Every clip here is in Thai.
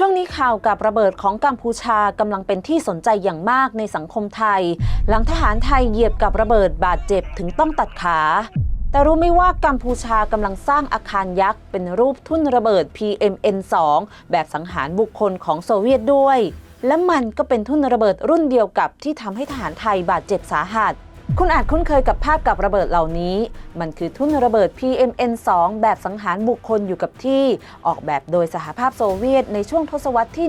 ช่วงนี้ข่าวกับระเบิดของกัมพูชากำลังเป็นที่สนใจอย่างมากในสังคมไทย หลังทหารไทยเหยียบกับระเบิดบาดเจ็บถึงต้องตัดขา แต่รู้ไหมว่ากัมพูชากำลังสร้างอาคารยักษ์ เป็นรูปทุ่นระเบิด PMN2 แบบสังหารบุคคลของโซเวียตด้วย และมันก็เป็นทุ่นระเบิดรุ่นเดียวกับที่ทำให้ทหารไทยบาดเจ็บสาหัส คุณอาจคุ้นเคยกับภาพกับระเบิดเหล่านี้ มันคือทุ่นระเบิด PMN2 แบบสังหารบุคคลอยู่กับที่ ออกแบบโดยสหภาพโซเวียตในช่วงทศวรรษที่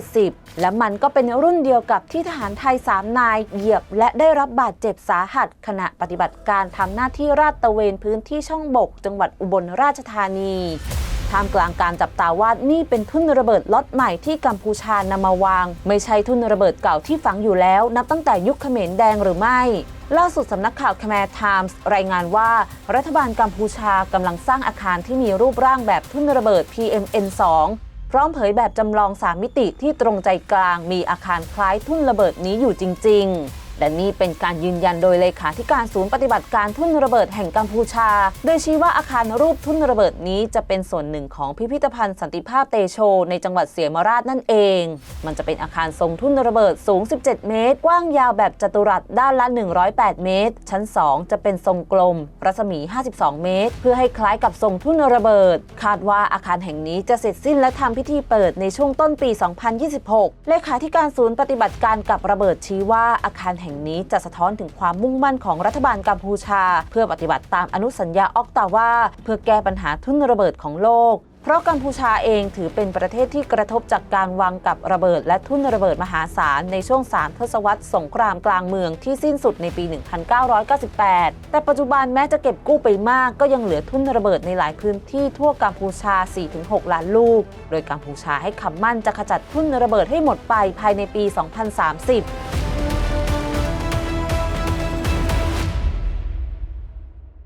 1970 และมันก็เป็นรุ่นเดียวกับที่ทหารไทย 3 นายเหยียบ และได้รับบาดเจ็บสาหัส ขณะปฏิบัติการทำหน้าที่ราดตระเวนพื้นที่ช่องบก จังหวัดอุบลราชธานี ท่ามกลางการจับตาว่านี่เป็นทุ่นระเบิดล็อตใหม่ที่กัมพูชานำมาวาง ไม่ใช่ทุ่นระเบิดเก่าที่ฝังอยู่แล้ว นับตั้งแต่ยุคเขมรแดงหรือไม่ล่าสุดสำนักข่าว Khmer Times รายงานว่า รัฐบาลกัมพูชากำลังสร้างอาคารที่มีรูปร่างแบบทุ่นระเบิด PMN2 พร้อมเผยแบบจำลองสามมิติที่ตรงใจกลางมีอาคารคล้ายทุ่นระเบิดนี้อยู่จริง ๆ และนี่เป็นการยืนยันโดยเลขาธิการศูนย์ปฏิบัติการทุ่นระเบิดแห่งกัมพูชา โดยชี้ว่าอาคารรูปทุ่นระเบิดนี้จะเป็นส่วนหนึ่งของพิพิธภัณฑ์สันติภาพเตโช ในจังหวัดเสียมราชนั่นเอง มันจะเป็นอาคารทรงทุ่นระเบิดสูง 17 เมตร กว้างยาวแบบจัตุรัสด้านละ 108 เมตร ชั้น 2 จะเป็นทรงกลม รัศมี 52 เมตร เพื่อให้คล้ายกับทรงทุ่นระเบิด คาดว่าอาคารแห่งนี้จะเสร็จสิ้นและทำพิธีเปิดในช่วงต้นปี 2026 เลขาธิการศูนย์ปฏิบัติการกับระเบิดชี้ว่าอาคารแห่งนี้จะสะท้อนถึงความมุ่งมั่นของรัฐบาลกัมพูชา เพื่อปฏิบัติตามอนุสัญญาออกตาว่า เพื่อแก้ปัญหาทุ่นระเบิดของโลกเพราะกัมพูชาเองถือเป็นประเทศที่กระทบจากการวางกับระเบิดและทุ่นระเบิดมหาศาลในช่วง3ทศวรรษสงครามกลางเมืองที่สิ้นสุดในปี 1998 แต่ปัจจุบันแม้จะเก็บกู้ไปมากก็ยังเหลือทุ่นระเบิดในหลายพื้นที่ทั่วกัมพูชา 4-6 ล้านลูก โดยกัมพูชาให้คำมั่นจะขจัดทุ่นระเบิดให้หมดไปภายในปี 2030